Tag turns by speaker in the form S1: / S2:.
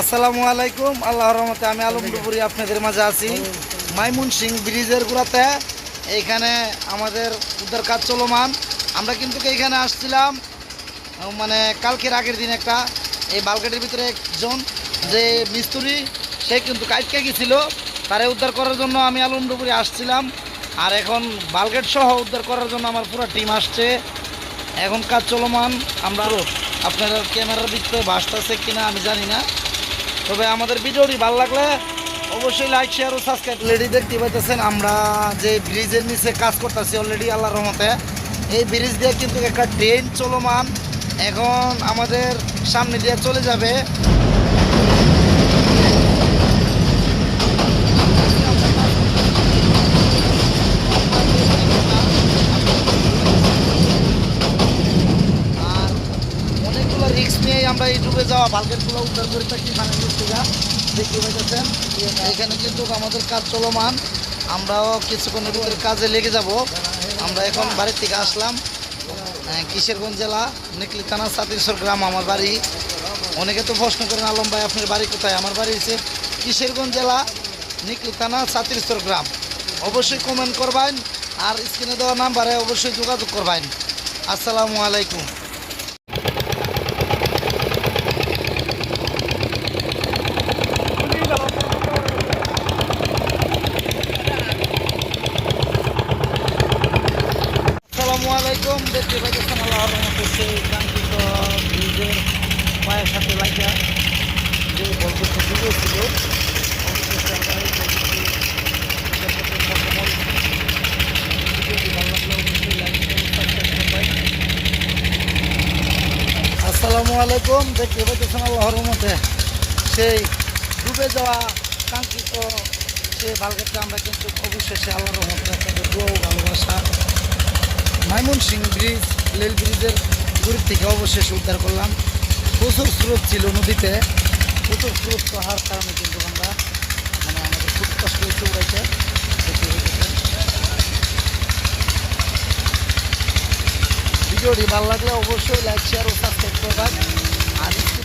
S1: আসসালামু আলাইকুম। আল্লাহ রহমতে আমি আলমডুপুরি আপনাদের মাঝে আছি। মাইমুন সিং ব্রিজের গুড়াতে। এইখানে আমাদের উদ্ধার কাজ চলমান। আমরা কিন্তু এইখানে আসছিলাম মানে কালকের আগের দিন একটা, এই বালকেটের ভিতরে একজন যে মিস্ত্রি, সে কিন্তু কাজকে গেছিল। তারে উদ্ধার করার জন্য আমি আলমডুপুরি আসছিলাম। আর এখন বালগেট সহ উদ্ধার করার জন্য আমার পুরো টিম আসছে। এখন কাজ চলমান। আমরা আপনার ক্যামেরার ভিতরে ভাসতেছে কিনা আমি জানি না। তবে আমাদের ভিডিওটি ভালো লাগলে অবশ্যই লাইক শেয়ার ও সাবস্ক্রাইব অলরেডি দেখতে পাইতেছেন, আমরা যে ব্রিজের নিচে কাজ করতেছি অলরেডি আল্লাহ রহমতে। এই ব্রিজ দিয়ে কিন্তু একটা ট্রেন চলমান। এখন আমাদের সামনে দিয়ে চলে যাবে। আমরা এই ডুবে যাওয়া বালকেটগুলো উদ্ধার করে থাকি মানে দেখতে পাইতেছেন? এখানে কিন্তু আমাদের কাজ চলমান। আমরাও কিছুক্ষণের ভিতরে কাজে লেগে যাব। আমরা এখন বাড়ির থেকে আসলাম। কিশোরগঞ্জ জেলা, নিকলি থানা সাতিরসর গ্রাম, আমার বাড়ি। অনেকে তো প্রশ্ন করেন, আলম ভাই, আপনার বাড়ি কোথায়? আমার বাড়ি হচ্ছে কিশোরগঞ্জ জেলা, নিকলি থানা সাতিরসর গ্রাম। অবশ্যই কমেন্ট করবেন, আর স্ক্রিনে দেওয়া নাম্বারে অবশ্যই যোগাযোগ করবেন। আসসালামু আলাইকুম। আসসালামু আলাইকুম দেখতে পাইতেছেন আল্লাহর রহমতে সেই কাঙ্ক্ষিত ব্রিজের পায়ের সাথে লাগিয়া যে বলগুলো ডুবে ছিল। আসসালামু আলাইকুম দেখতে পাইতেছেন আল্লাহর রহমতে সেই ডুবে যাওয়া কাঙ্ক্ষিত সেই বালগেটটা আমরা কিন্তু অবশেষে আল্লাহর রহমতে আপনাদের দোয়া ভালোবাসা মাইমন সিং ব্রিজ রেল ব্রিজের দূর থেকে অবশেষে উদ্ধার করলাম। প্রচুর স্রোত ছিল নদীতে। প্রচুর স্রোত হওয়ার কারণে কিন্তু আমরা মানে আমাদের খুব কষ্ট হয়েছে পেয়েছেন। ভিডিওটি ভালো লাগলে অবশ্যই লাইক শেয়ার ও সাবস্ক্রাইব করবেন